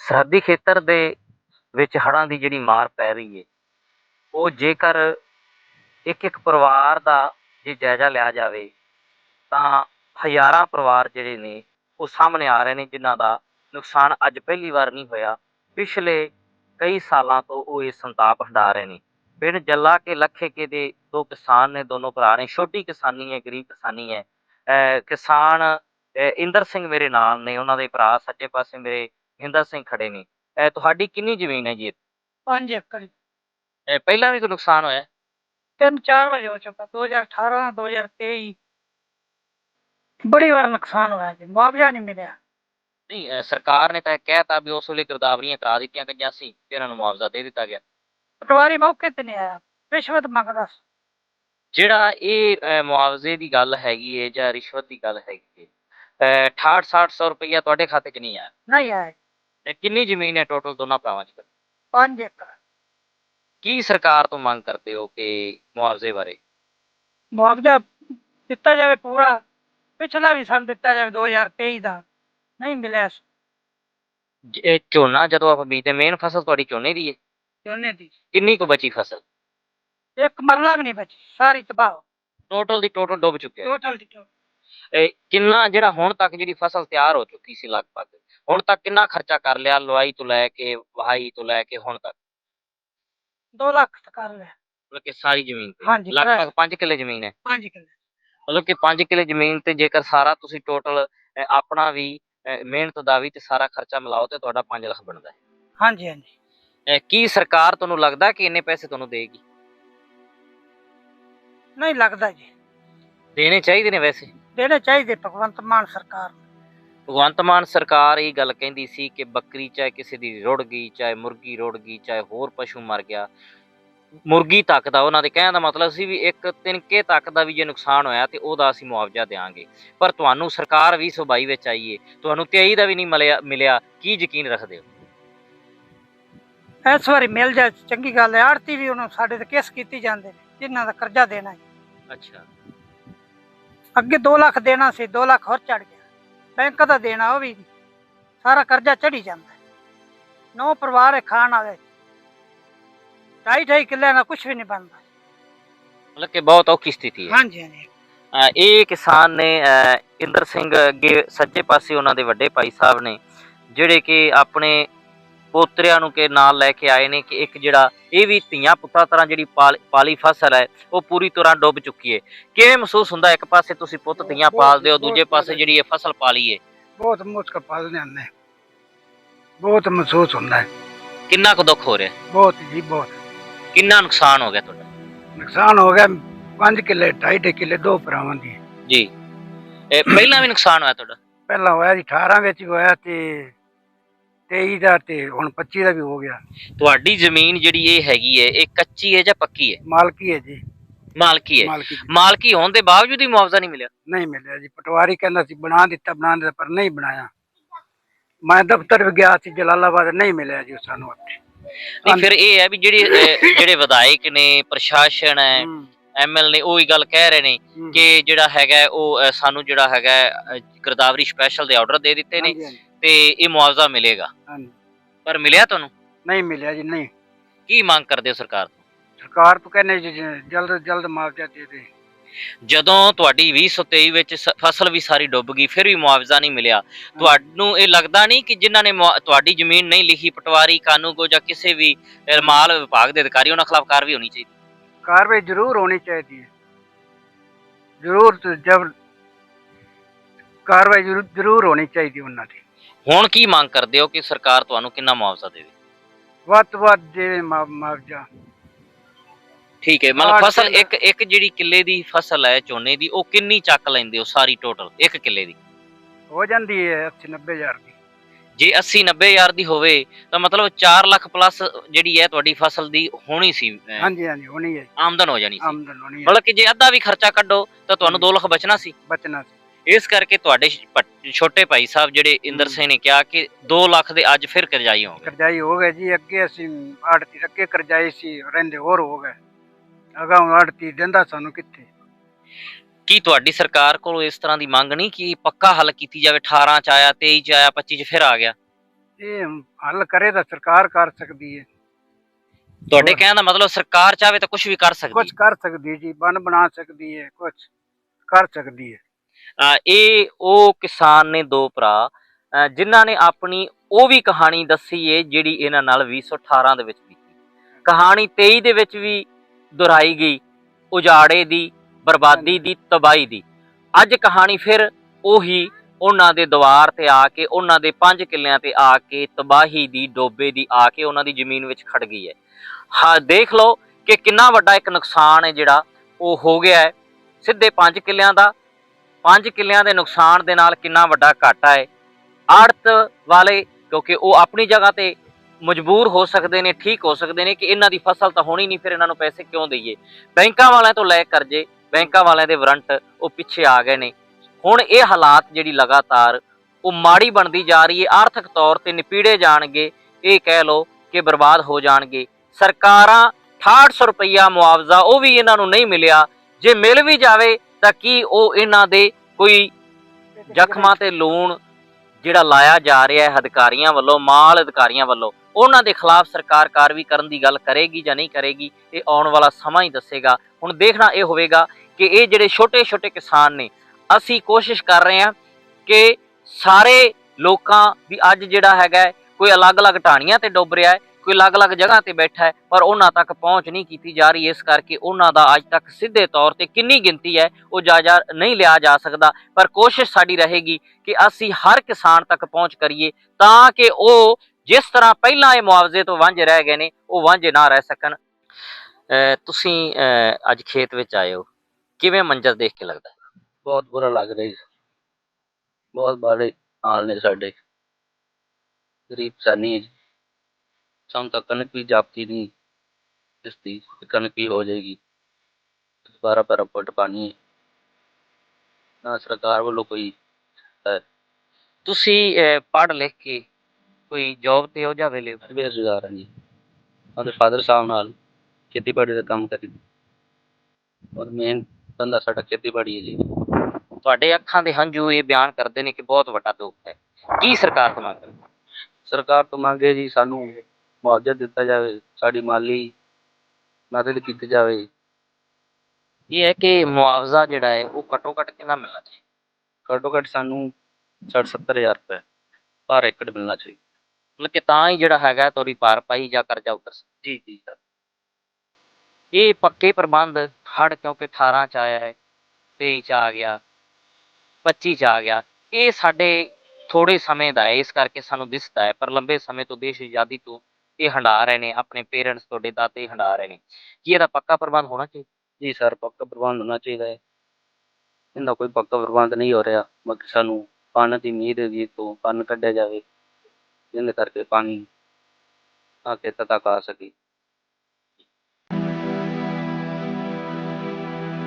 ਸਰਹੱਦੀ ਖੇਤਰ ਦੇ ਵਿੱਚ ਹੜ੍ਹਾਂ ਦੀ ਜਿਹੜੀ ਮਾਰ ਪੈ ਰਹੀ ਹੈ ਉਹ ਜੇਕਰ ਇੱਕ ਇੱਕ ਪਰਿਵਾਰ ਦਾ ਜੇ ਜਾਇਜ਼ਾ ਲਿਆ ਜਾਵੇ, ਤਾਂ ਹਜ਼ਾਰਾਂ ਪਰਿਵਾਰ ਜਿਹੜੇ ਨੇ, ਉਹ ਸਾਹਮਣੇ ਆ ਰਹੇ ਨੇ, ਜਿਨ੍ਹਾਂ ਦਾ ਨੁਕਸਾਨ ਅੱਜ ਪਹਿਲੀ ਵਾਰ ਨਹੀਂ ਹੋਇਆ, ਪਿਛਲੇ ਕਈ ਸਾਲਾਂ ਤੋਂ ਉਹ ਇਹ ਸੰਤਾਪ ਹੰਢਾ ਰਹੇ ਨੇ। ਪਿੰਡ ਜੱਲਾ ਕੇ ਲੱਖੇ ਕੇ ਦੇ ਦੋ ਕਿਸਾਨ ਨੇ, ਦੋਨੋਂ ਭਰਾ ਨੇ, ਛੋਟੀ ਕਿਸਾਨੀ ਹੈ, ਗਰੀਬ ਕਿਸਾਨੀ ਹੈ। ਕਿਸਾਨ ਇੰਦਰ ਸਿੰਘ ਮੇਰੇ ਨਾਲ ਨੇ, ਉਹਨਾਂ ਦੇ ਭਰਾ ਸੱਜੇ ਪਾਸੇ ਮੇਰੇ ਹਿੰਦਰ ਸਿੰਘ ਖੜੇ ਨੇ ਅਹ ਤੁਹਾਡੀ ਕਿੰਨੀ ਜ਼ਮੀਨ ਹੈ ਜੀ ਪੰਜ ਏਕੜ। ਅਹ ਪਹਿਲਾਂ ਵੀ ਕੋਈ ਨੁਕਸਾਨ ਹੋਇਆ? ਹੈ? ਤਿੰਨ ਚਾਰ ਵਜੇ ਹੋ ਚੁੱਕਾ 2018 2023 ਬੜੀ ਵਾਰ ਨੁਕਸਾਨ ਹੋਇਆ ਜੀ ਮੁਆਵਜ਼ਾ ਨਹੀਂ ਮਿਲਿਆ। ਨਹੀਂ ਅਹ ਸਰਕਾਰ ਨੇ ਤਾਂ ਇਹ ਕਹਿਤਾ ਵੀ ਉਸ ਵੇਲੇ ਗਿਰਦਾਵਰੀਆਂ ਕਰਾ ਦਿੱਤੀਆਂ ਗਈਆਂ ਸੀ ਤੇ ਇਹਨਾਂ ਨੂੰ ਮੁਆਵਜ਼ਾ ਦੇ ਦਿੱਤਾ ਗਿਆ। ਪਟਵਾਰੀ ਮੌਕੇ ਤੇ ਨਹੀਂ ਆਇਆ ਰਿਸ਼ਵਤ ਮੰਗਦਾ ਸੀ। ਜਿਹੜਾ ਇਹ ਅਹ, ਮੁਆਵਜ਼ੇ ਦੀ ਗੱਲ ਹੈਗੀ ਹੈ ਜਾਂ ਰਿਸ਼ਵਤ ਦੀ ਗੱਲ ਹੈਗੀ ਹੈ ਅਹ, 68 600 ਰੁਪਈਆ ਤੁਹਾਡੇ ਖਾਤੇ 'ਚ ਨਹੀਂ ਆਇਆ? ਨਹੀਂ ਆਇਆ ਤੇ ਕਿੰਨੀ ਜ਼ਮੀਨ ਹੈ ਟੋਟਲ ਦੋਨਾਂ ਭਰਾਵਾਂ 'ਚ ਪੰਜ ਏਕੜ। ਕੀ ਸਰਕਾਰ ਤੋਂ ਮੰਗ ਕਰਦੇ ਹੋ ਕਿ ਮੁਆਵਜ਼ੇ ਬਾਰੇ? ਮੁਆਵਜ਼ਾ ਦਿੱਤਾ ਜਾਵੇ ਪੂਰਾ। ਪਿਛਲਾ ਵੀ ਸਾਨੂੰ ਦਿੱਤਾ ਜਾਵੇ 2023 ਦਾ। ਨਹੀਂ ਮਿਲਿਆ ਜ- ਝੋਨਾ ਜਦੋਂ ਆਪਾਂ ਬੀਜਦੇ ਮੇਨ ਫਸਲ ਤੁਹਾਡੀ ਝੋਨੇ ਦੀ ਹੈ? ਝੋਨੇ ਦੀ। ਕਿੰਨੀ ਕੁ ਬਚੀ ਫਸਲ? ਇੱਕ ਮਰਲਾ ਵੀ ਨਹੀਂ ਬਚੀ ਸਾਰੀ ਤਬਾਹ ਟੋਟਲ ਦੀ ਟੋਟਲ ਡੁੱਬ ਚੁੱਕਿਆ। ਟੋਟਲ ਦੀ total। ਇਹ ਕਿੰਨਾ ਜਿਹੜਾ ਹੁਣ ਤੱਕ ਜਿਹੜੀ ਫਸਲ ਤਿਆਰ ਹੋ ਚੁੱਕੀ ਸੀ ਲਗਭਗ? ਹੁਣ ਤੱਕ ਕਿੰਨਾ ਖਰਚਾ ਕਰ ਲਿਆ ਲਵਾਈ ਤੋਂ ਲੈ ਕੇ ਵਹਾਈ ਤੋਂ ਲੈ ਕੇ ਹੁਣ ਤੱਕ? ਦੋ ਲੱਖ ਤੱਕ ਕਰ ਲਿਆ। ਮਤਲਬ ਕਿ ਸਾਰੀ ਜ਼ਮੀਨ ਤੇ? ਹਾਂਜੀ, ਲਗਭਗ 5 ਕਿੱਲੇ ਜ਼ਮੀਨ ਹੈ? ਪੰਜ ਕਿੱਲੇ। ਮਤਲਬ ਕਿ 5 ਕਿੱਲੇ ਜ਼ਮੀਨ ਤੇ ਜੇਕਰ ਸਾਰਾ ਤੁਸੀਂ ਟੋਟਲ ਆਪਣਾ ਵੀ ਅਹ, ਮਿਹਨਤ ਦਾ ਵੀ ਤੇ ਸਾਰਾ ਖਰਚਾ ਮਿਲਾਓ ਤੇ ਤੁਹਾਡਾ 5 ਲੱਖ ਬਣਦਾ ਹੈ। ਹਾਂਜੀ ਹਾਂਜੀ। ਅਹ, ਕੀ ਸਰਕਾਰ ਤੁਹਾਨੂੰ ਲੱਗਦਾ ਕਿ ਇੰਨੇ ਪੈਸੇ ਤੁਹਾਨੂੰ ਦੇਗੀ? ਨਹੀਂ ਲੱਗਦਾ ਜੀ। ਦੇਣੇ ਚਾਹੀਦੇ ਨੇ ਵੈਸੇ? ਦੇਣੇ ਚਾਹੀਦੇ ਭਗਵੰਤ ਮਾਨ ਸਰਕਾਰ ਨੂੰ। ਭਗਵੰਤ ਮਾਨ ਸਰਕਾਰ ਇਹ ਗੱਲ ਕਹਿੰਦੀ ਸੀ ਕਿ ਬੱਕਰੀ ਚਾਹੇ ਕਿਸੇ ਦੀ ਰੁੜ ਗਈ ਚਾਹੇ ਮੁਰਗੀ ਰੁੜ ਗਈ ਚਾਹੇ ਹੋਰ ਪਸ਼ੂ ਮਰ ਗਿਆ ਮੁਰਗੀ ਤੱਕ ਦਾ ਉਹਨਾਂ ਦੇ ਕਹਿਣ ਦਾ ਮਤਲਬ ਸੀ ਵੀ ਇੱਕ ਤਿਨਕੇ ਤੱਕ ਦਾ ਵੀ ਜੇ ਨੁਕਸਾਨ ਹੋਇਆ ਤੇ ਉਹਦਾ ਅਸੀਂ ਮੁਆਵਜ਼ਾ ਦੇਵਾਂਗੇ। ਪਰ ਤੁਹਾਨੂੰ ਸਰਕਾਰ 2022 ਵਿੱਚ ਆਈਏ ਤੁਹਾਨੂੰ 23 ਦਾ ਵੀ ਨਹੀਂ ਮਿਲਿਆ ਮਿਲਿਆ ਕੀ ਯਕੀਨ ਰੱਖਦੇ ਹੋ? ਇਸ ਵਾਰੀ ਮਿਲ ਜਾ ਚੰਗੀ ਗੱਲ ਹੈ ਆੜਤੀ ਵੀ ਉਹਨੂੰ ਸਾਡੇ ਤੇ ਕਿਸ ਕੀਤੀ ਜਾਂਦੇ ਨੇ ਜਿਨ੍ਹਾਂ ਦਾ ਕਰਜ਼ਾ ਦੇਣਾ ਹੈ। ਅੱਛਾ। ਅੱਗੇ 2 ਲੱਖ ਦੇਣਾ ਸੀ 2 ਲੱਖ ਹੋਰ ਚੜ ਗਿਆ ਬੈਂਕ ਦਾ ਦੇਣਾ ਉਹ ਵੀ ਸਾਰਾ ਕਰਜ਼ਾ ਚੜੀ ਜਾਂਦਾ। ਨੌ ਪਰਿਵਾਰ ਹੈ ਖਾਣ ਵਾਲੇ। ਢਾਈ ਢਾਈ ਕਿੱਲੇ ਨਾਲ ਕੁਝ ਵੀ ਨਹੀਂ ਬਣਦਾ। ਮਤਲਬ ਕਿ ਬਹੁਤ ਔਖੀ ਸਥਿਤੀ ਹੈ। ਹਾਂਜੀ ਹਾਂਜੀ। ਇਹ ਕਿਸਾਨ ਨੇ ਇੰਦਰ ਸਿੰਘ ਅੱਗੇ ਸੱਜੇ ਪਾਸੇ ਉਹਨਾਂ ਦੇ ਵੱਡੇ ਭਾਈ ਸਾਹਿਬ ਨੇ ਜਿਹੜੇ ਕਿ ਆਪਣੇ ਪੋਤਰਿਆਂ ਨੂੰ ਕੇ ਨਾਲ ਲੈ ਕੇ ਆਏ ਨੇ ਕਿ ਇੱਕ ਜਿਹੜਾ ਇਹ ਵੀ ਧੀਆਂ ਪੁੱਤਾਂ ਤਰ੍ਹਾਂ ਜਿਹੜੀ ਪਾਲ- ਫਸਲ ਹੈ ਉਹ ਪੂਰੀ ਤਰ੍ਹਾਂ ਡੁੱਬ ਚੁੱਕੀ ਹੈ। ਕਿਵੇਂ ਮਹਿਸੂਸ ਹੁੰਦਾ ਇੱਕ ਪਾਸੇ ਤੁਸੀਂ ਪੁੱਤ ਧੀਆਂ ਪਾਲਦੇ ਹੋ ਦੂਜੇ ਪਾਸੇ ਜਿਹੜੀ ਇਹ ਫਸਲ ਪਾਲੀ ਹੈ? ਬਹੁਤ ਮੁਸ਼ਕਲ ਪਾਲਦੇ ਹੁੰਦੇ ਬਹੁਤ ਮਹਿਸੂਸ ਹੁੰਦਾ ਹੈ। ਕਿੰਨਾ ਕੁ ਦੁੱਖ ਹੋ ਰਿਹਾ? ਬਹੁਤ ਜੀ ਬਹੁਤ। ਕਿੰਨਾ ਨੁਕਸਾਨ ਹੋ ਗਿਆ ਤੁਹਾਡਾ? ਨੁਕਸਾਨ ਹੋ ਗਿਆ 5 ਕਿੱਲੇ ਢਾਈ ਢਾਈ ਕਿੱਲੇ ਦੋ ਭਰਾਵਾਂ ਦੀ। ਜੀ। ਇਹ ਪਹਿਲਾਂ ਵੀ ਨੁਕਸਾਨ ਹੋਇਆ ਤੁਹਾਡਾ? ਪਹਿਲਾਂ ਹੋਇਆ ਜੀ 18 ਵਿੱਚ ਹੋਇਆ ਤੇ 23 ਦਾ ਤੇ ਹੁਣ 25 ਦਾ ਵੀ ਹੋ ਗਿਆ। ਤੁਹਾਡੀ ਜ਼ਮੀਨ ਜਿਹੜੀ ਇਹ ਹੈਗੀ ਹੈ ਇਹ ਕੱਚੀ ਹੈ ਜਾਂ ਪੱਕੀ ਹੈ? ਮਾਲਕੀ ਹੈ ਜੀ। ਮਾਲਕੀ ਹੈ। ਮਾਲਕੀ ਦੀ। ਮਾਲਕੀ ਹੋਣ ਦੇ ਬਾਵਜੂਦ ਹੀ ਮੁਆਵਜ਼ਾ ਨਹੀਂ ਮਿਲਿਆ? ਨਹੀਂ ਮਿਲਿਆ ਜੀ। ਪਟਵਾਰੀ ਕਹਿੰਦਾ ਸੀ ਬਣਾ ਦਿੱਤਾ ਬਣਾ ਦਿੱਤਾ ਪਰ ਨਹੀਂ ਬਣਾਇਆ। ਮੈਂ ਦਫ਼ਤਰ ਵੀ ਗਿਆ ਸੀ ਜਲਾਲਾਬਾਦ ਨਹੀਂ ਮਿਲਿਆ ਜੀ ਸਾਨੂੰ ਉੱਥੇ। ਨਹੀਂ ਫਿਰ ਇਹ ਹੈ ਵੀ ਜਿਹੜੇ ਅਹ, ਜਿਹੜੇ ਵਿਧਾਇਕ ਨੇ ਪ੍ਰਸ਼ਾਸਨ ਹੈ ਹੂੰ, ਐਮਐਲ ਨੇ ਉਹ ਗੱਲ ਕਹਿ ਰਹੇ ਨੇ। ਕਿ ਜਿਹੜਾ ਹੈਗਾ ਉਹ ਸਾਨੂੰ ਜਿਹੜਾ ਹੈਗਾ ਅਹ, ਗਿਰਦਾਵਰੀ ਸਪੈਸ਼ਲ ਦੇ ਆਰਡਰ ਦੇ ਦਿੱਤੇ ਨੇ ਹਾਂਜੀ, ਹਾਂਜੀ, ਤੇ ਇਹ ਮੁਆਵਜ਼ਾ ਮਿਲੇਗਾ। ਹਾਂਜੀ। ਪਰ ਮਿਲਿਆ ਤੁਹਾਨੂੰ? ਨਹੀਂ ਮਿਲਿਆ ਜੀ ਨਹੀਂ। ਕੀ ਮੰਗ ਕਰਦੇ ਹੋ ਸਰਕਾਰ ਤੋਂ? ਸਰਕਾਰ ਤੋਂ ਕਹਿੰਦੇ ਜੀ ਜ- ਜਲਦ ਜਲਦ ਮੁਆਵਜ਼ਾ ਦੇ ਦੇ। ਜਦੋਂ ਤੁਹਾਡੀ 2023 ਵਿੱਚ ਸ- ਫਸਲ ਵੀ ਸਾਰੀ ਡੁੱਬ ਗਈ ਫਿਰ ਵੀ ਮੁਆਵਜ਼ਾ ਨਹੀਂ ਮਿਲਿਆ। ਤੁਹਾਨੂੰ ਇਹ ਲੱਗਦਾ ਨਹੀਂ ਕਿ ਜਿਨ੍ਹਾਂ ਨੇ ਮੁਆ- ਤੁਹਾਡੀ ਜ਼ਮੀਨ ਨਹੀਂ ਲਿਖੀ ਪਟਵਾਰੀ ਕਾਨੂੰਗੋ ਜਾਂ ਕਿਸੇ ਵੀ ਅਹ, ਮਾਲ ਵਿਭਾਗ ਦੇ ਅਧਿਕਾਰੀ ਉਹਨਾਂ ਖਿਲਾਫ ਕਾਰਵਾਈ ਹੋਣੀ ਚਾਹੀਦੀ? ਕਾਰਵਾਈ ਜ਼ਰੂਰ ਹੋਣੀ ਚਾਹੀਦੀ ਹੈ। ਜ਼ਰੂਰ ਤੇ ਜਬ ਕਾਰਵਾਈ ਜ਼ਰੂਰ ਜ਼ਰੂਰ ਹੋਣੀ ਚਾਹੀਦੀ ਉਹਨਾਂ ਦੀ। ਹੁਣ ਕੀ ਮੰਗ ਕਰਦੇ ਹੋ ਕਿ ਸਰਕਾਰ ਤੁਹਾਨੂੰ ਕਿੰਨਾ ਮੁਆਵਜ਼ਾ ਦੇਵੇ? ਵੱਧ ਤੋਂ ਵੱਧ ਮੁਆ- ਮੁਆਵਜ਼ਾ। ਠੀਕ ਹੈ ਮਤਲਬ ਫਸਲ ਇੱਕ ਇੱਕ ਜਿਹੜੀ ਕਿੱਲੇ ਦੀ ਫਸਲ ਹੈ ਝੋਨੇ ਦੀ ਉਹ ਕਿੰਨੀ ਚੱਕ ਲੈਂਦੇ ਹੋ ਸਾਰੀ ਟੋਟਲ ਇੱਕ ਕਿੱਲੇ ਦੀ? ਹੋ ਜਾਂਦੀ ਹੈ 80 90 ਹਜ਼ਾਰ ਦੀ। ਜੇ 80 90 ਹਜ਼ਾਰ ਦੀ ਹੋਵੇ ਤਾਂ ਮਤਲਬ 4 ਲੱਖ ਪਲੱਸ ਜਿਹੜੀ ਹੈ ਤੁਹਾਡੀ ਫਸਲ ਦੀ ਹੋਣੀ ਸੀ ਹਾਂਜੀ ਹਾਂਜੀ ਹੋਣੀ ਹੈ। ਆਮਦਨ ਹੋ ਜਾਣੀ ਸੀ। ਆਮਦਨ ਹੋਣੀ ਹੈ। ਮਤਲਬ ਕਿ ਜੇ ਅੱਧਾ ਵੀ ਖਰਚਾ ਕੱਢੋ ਤਾਂ ਤੁਹਾਨੂੰ 2 ਲੱਖ ਬਚਣਾ ਸੀ। ਬਚਣਾ ਸੀ। ਇਸ ਕਰਕੇ ਤੁਹਾਡੇ ਛੋਟੇ ਭਾਈ ਸਾਹਿਬ ਜਿਹੜੇ ਇੰਦਰ। ਸਿੰਘ ਨੇ ਕਿਹਾ ਕਿ 2 ਲੱਖ ਦੇ ਅੱਜ ਫਿਰ ਕਰਜ਼ਾਈ ਹੋਣਗੇ। ਕਰਜ਼ਾਈ ਹੋ ਗਏ ਜੀ ਅੱਗੇ ਅਸੀਂ ਆੜਤੀ ਅੱਗੇ ਕਰਜ਼ਾਈ ਸੀ ਰਹਿੰਦੇ ਹੋਰ ਹੋ ਗਏ। ਅਗਾ ਆੜਤੀ ਦਿੰਦਾ ਸਾਨੂੰ ਕਿੱਥੇ? ਕੀ ਤੁਹਾਡੀ ਸਰਕਾਰ ਕੋਲ ਇਸ ਤਰ੍ਹਾਂ ਦੀ ਮੰਗ ਨਹੀਂ ਕਿ ਪੱਕਾ ਹੱਲ ਕੀਤੀ ਜਾਵੇ? 18 ਚ ਆਇਆ 23 ਚ ਆਇਆ 25 ਚ ਫਿਰ ਆ ਗਿਆ। ਇਹ ਹੱਲ ਕਰੇ ਤਾਂ ਸਰਕਾਰ ਕਰ ਸਕਦੀ ਹੈ। ਤੁਹਾਡੇ। ਕਹਿਣ ਦਾ ਮਤਲਬ ਸਰਕਾਰ ਚਾਹਵੇ ਤਾਂ ਕੁਝ ਵੀ ਕਰ ਸਕਦੀ ਕੁਝ ਕਰ ਸਕਦੀ ਜੀ ਬਨ ਬਣਾ ਸਕਦੀ ਹੈ ਕੁਝ ਕਰ ਸਕਦੀ ਹੈ। ਇਹ ਉਹ ਕਿਸਾਨ ਨੇ ਦੋ ਭਰਾ ਜਿਨ੍ਹਾਂ ਨੇ ਆਪਣੀ ਉਹ ਵੀ ਕਹਾਣੀ ਦੱਸੀ ਏ ਜਿਹੜੀ ਇਹਨਾਂ ਨਾਲ 2018 ਦੇ ਵਿੱਚ ਬੀਤੀ। ਕਹਾਣੀ 23 ਦੇ ਵਿੱਚ ਵੀ ਦੁਹਰਾਈ ਗਈ ਉਜਾੜੇ ਦੀ ਬਰਬਾਦੀ ਦੀ ਤਬਾਹੀ ਦੀ। ਅੱਜ ਕਹਾਣੀ ਫਿਰ ਉਹੀ ਉਹਨਾਂ ਦੇ ਦੁਆਰ ਤੇ ਆ ਕੇ ਉਹਨਾਂ ਦੇ 5 ਕਿੱਲਿਆਂ ਤੇ ਆ ਕੇ ਤਬਾਹੀ ਦੀ ਡੋਬੇ ਦੀ ਆ ਕੇ ਉਹਨਾਂ ਦੀ ਜ਼ਮੀਨ ਵਿੱਚ ਖੜ ਗਈ ਹੈ। ਹਾਂ ਦੇਖ ਲਓ ਕਿ ਕਿੰਨਾ ਵੱਡਾ ਇੱਕ ਨੁਕਸਾਨ ਹੈ ਜਿਹੜਾ ਉਹ ਹੋ ਗਿਆ ਹੈ। ਸਿੱਧੇ 5 ਕਿੱਲਿਆਂ ਦਾ 5 ਕਿੱਲਿਆਂ ਦੇ ਨੁਕਸਾਨ ਦੇ ਨਾਲ ਕਿੰਨਾ ਵੱਡਾ ਘਾਟਾ ਹੈ। ਆੜਤ ਵਾਲੇ ਕਿਉਂਕਿ ਉਹ ਆਪਣੀ ਜਗ੍ਹਾ ਤੇ ਮਜਬੂਰ ਹੋ ਸਕਦੇ ਨੇ, ਠੀਕ ਹੋ ਸਕਦੇ ਨੇ ਕਿ ਇਹਨਾਂ ਦੀ ਫਸਲ ਤਾਂ ਹੋਣੀ ਨਹੀਂ, ਫਿਰ ਇਹਨਾਂ ਨੂੰ ਪੈਸੇ ਕਿਉਂ ਦਈਏ? ਬੈਂਕਾਂ ਵਾਲਿਆਂ ਤੋਂ ਲੈ ਕਰਜ਼ੇ ਬੈਂਕਾਂ ਵਾਲਿਆਂ ਦੇ ਵਾਰੰਟ ਉਹ ਪਿੱਛੇ ਆ ਗਏ ਨੇ। ਹੁਣ ਇਹ ਹਾਲਾਤ ਜਿਹੜੀ ਲਗਾਤਾਰ ਉਹ ਮਾੜੀ ਬਣਦੀ ਜਾ ਰਹੀ ਹੈ। ਆਰਥਿਕ ਤੌਰ ਤੇ ਨਿਪੀੜੇ ਜਾਣਗੇ, ਇਹ ਕਹਿ ਲਓ ਕਿ ਬਰਬਾਦ ਹੋ ਜਾਣਗੇ। ਸਰਕਾਰਾਂ 6800 ਰੁਪਈਆ ਮੁਆਵਜ਼ਾ ਉਹ ਵੀ ਇਹਨਾਂ ਨੂੰ ਨਹੀਂ ਮਿਲਿਆ। ਜੇ ਮਿਲ ਵੀ ਜਾਵੇ ਤਾਂ ਕੀ ਉਹ ਇਹਨਾਂ ਦੇ ਕੋਈ ਜ਼ਖਮਾਂ ਤੇ ਲੋਨ ਜਿਹੜਾ ਲਾਇਆ ਜਾ ਰਿਹਾ ਹੈ ਅਧਿਕਾਰੀਆਂ ਵੱਲੋਂ, ਮਾਲ ਅਧਿਕਾਰੀਆਂ ਵੱਲੋਂ? ਉਹਨਾਂ ਦੇ ਖਿਲਾਫ ਸਰਕਾਰ ਕਾਰਵਾਈ ਕਰਨ ਦੀ ਗੱਲ ਕਰੇਗੀ ਜਾਂ ਨਹੀਂ ਕਰੇਗੀ, ਇਹ ਆਉਣ ਵਾਲਾ ਸਮਾਂ ਹੀ ਦੱਸੇਗਾ। ਹੁਣ ਦੇਖਣਾ ਇਹ ਹੋਵੇਗਾ ਕਿ ਇਹ ਜਿਹੜੇ ਛੋਟੇ-ਛੋਟੇ ਕਿਸਾਨ ਨੇ, ਅਸੀਂ ਕੋਸ਼ਿਸ਼ ਕਰ ਰਹੇ ਹਾਂ ਕਿ ਸਾਰੇ ਲੋਕਾਂ ਵੀ ਅੱਜ ਜਿਹੜਾ ਹੈਗਾ ਕੋਈ ਅਲੱਗ-ਅਲੱਗ ਢਾਣੀਆਂ ਤੇ ਡੁੱਬ ਰਿਹਾ ਹੈ, ਕੋਈ ਅਲੱਗ-ਅਲੱਗ ਜਗ੍ਹਾ ਤੇ ਬੈਠਾ ਹੈ, ਪਰ ਉਹਨਾਂ ਤੱਕ ਪਹੁੰਚ ਨਹੀਂ ਕੀਤੀ ਜਾ ਰਹੀ। ਇਸ ਕਰਕੇ ਉਹਨਾਂ ਦਾ ਅੱਜ ਤੱਕ ਸਿੱਧੇ ਤੌਰ ਤੇ ਕਿੰਨੀ ਗਿਣਤੀ ਹੈ, ਉਹ ਜਾਜਾ ਨਹੀਂ ਲਿਆ ਜਾ ਸਕਦਾ। ਪਰ ਕੋਸ਼ਿਸ਼ ਸਾਡੀ ਰਹੇਗੀ ਕਿ ਅਸੀਂ ਹਰ ਕਿਸਾਨ ਤੱਕ ਪਹੁੰਚ ਕਰੀਏ, ਤਾਂ ਕਿ ਉਹ ਜਿਸ ਤਰ੍ਹਾਂ ਪਹਿਲਾਂ ਇਹ ਮੁਆਵਜ਼ੇ ਤੋਂ ਵਾਂਝੇ ਰਹਿ ਗਏ ਨੇ ਉਹ ਵਾਂਝੇ ਨਾ ਰਹਿ ਸਕਣ। ਤੁਸੀਂ ਅੱਜ ਖੇਤ ਵਿੱਚ ਆਏ ਹੋ। ਕਿਵੇਂ ਮੰਜ਼ਰ ਦੇਖ ਕੇ ਲੱਗਦਾ? ਬਹੁਤ ਬੁਰਾ ਲੱਗ ਰਿਹਾ ਜੀ। ਬਹੁਤ ਬਾੜੇ ਹਾਲ ਨੇ ਸਾਡੇ। ਗਰੀਬ ਸਾਨੀ ਹੈ ਜੀ। ਸਾਨੂੰ ਤਾਂ ਕਣਕ ਵੀ ਜਾਪਦੀ ਨਹੀਂ। ਇਸ ਦੀ ਕਣਕ ਵੀ ਹੋ ਜਾਏਗੀ। ਬਾਰਾਂ ਬਾਰਾਂ ਫੁੱਟ ਪਾਣੀ ਨਾ ਸਰਕਾਰ ਵੱਲੋਂ ਕੋਈ ਤੁਸੀਂ ਪੜ੍ਹ ਲਿਖ ਕੇ ਕੋਈ ਜੌਬ ਤੇ ਹੋ ਜਾਂ ਵੇਲੇ ਬੇਰੁਜ਼ਗਾਰ ਹਾਂ ਜੀ। ਉਹਦੇ ਫਾਦਰ ਸਾਹਿਬ ਨਾਲ ਖੇਤੀਬਾੜੀ ਦਾ ਕੰਮ ਕਰੀ। ਔਰ ਮੇਨ ਧੰਦਾ ਸਾਡਾ ਖੇਤੀਬਾੜੀ ਹੈ ਜੀ। ਤੁਹਾਡੇ ਅੱਖਾਂ ਦੇ ਹੰਝੂ ਇਹ ਬਿਆਨ ਕਰਦੇ ਨੇ ਕਿ ਬਹੁਤ ਵੱਡਾ ਦੁੱਖ ਹੈ। ਕੀ ਸਰਕਾਰ ਤੋਂ ਮੰਗ ਸਰਕਾਰ ਤੋਂ ਮੰਗੇ ਜੀ ਸਾਨੂੰ ਮੁਆਵਜ਼ਾ ਦਿੱਤਾ ਜਾਵੇ ਸਾਡੀ ਮਾਲੀ ਮਦਦ ਕੀਤੀ ਜਾਵੇ। ਇਹ ਹੈ ਕਿ ਮੁਆਵਜ਼ਾ ਜਿਹੜਾ ਹੈ ਉਹ ਘੱਟੋ ਘੱਟ ਕਿੰਨਾ ਮਿਲਣਾ ਚਾਹੀਦਾ? ਘੱਟੋ ਘੱਟ ਸਾਨੂੰ 60 ਹਜ਼ਾਰ ਰੁਪਏ ਪਰ ਏਕੜ ਮਿਲਣਾ ਚਾਹੀਦਾ। ਮਤਲਬ ਕਿ ਤਾਂ ਹੀ ਜਿਹੜਾ ਹੈਗਾ ਤੋਰੀ ਪਾਰ ਪਾਈ ਜਾਂ ਕਰਜ਼ਾ ਉਤਰ ਜੀ ਜੀ ਸਰ ਇਹ ਪੱਕੇ ਪ੍ਰਬੰਧ ਹੜ ਕਿਉਂਕਿ 18 ਚ ਆਇਆ ਹੈ 23 ਚ ਆ ਗਿਆ 25 ਚ ਆ ਗਿਆ ਇਹ ਸਾਡੇ ਥੋੜੇ ਸਮੇਂ ਦਾ ਹੈ ਇਸ ਕਰਕੇ ਸਾਨੂੰ ਦਿਸਦਾ ਹੈ ਪਰ ਲੰਬੇ ਸਮੇਂ ਤੋਂ ਦੇਸ਼ ਆਜ਼ਾਦੀ ਤੋਂ ਇਹ ਹੰਡਾ ਰਹੇ ਨੇ ਆਪਣੇ ਪੇਰੈਂਟਸ ਤੁਹਾਡੇ ਦਾਤੇ ਹੰਡਾ ਰਹੇ ਨੇ। ਕੀ ਇਹਦਾ ਪੱਕਾ ਪ੍ਰਬੰਧ ਹੋਣਾ ਚਾਹੀਦਾ? ਜੀ ਸਰ ਪੱਕਾ ਪ੍ਰਬੰਧ ਹੋਣਾ ਚਾਹੀਦਾ ਹੈ। ਇਹਦਾ ਕੋਈ ਪੱਕਾ ਪ੍ਰਬੰਧ ਨਹੀਂ ਹੋ ਰਿਹਾ। ਬਾਕੀ ਸਾਨੂੰ ਪਾਣੀ ਦੀ ਉਮੀਦ ਹੈ ਜੀ ਤੋਂ ਪਾਣੀ ਕੱਢਿਆ ਜਾਵੇ। ਜਿਹਦੇ ਕਰਕੇ ਪਾਣੀ ਆ ਕੇ ਤੱਕ ਆ ਸਕੇ।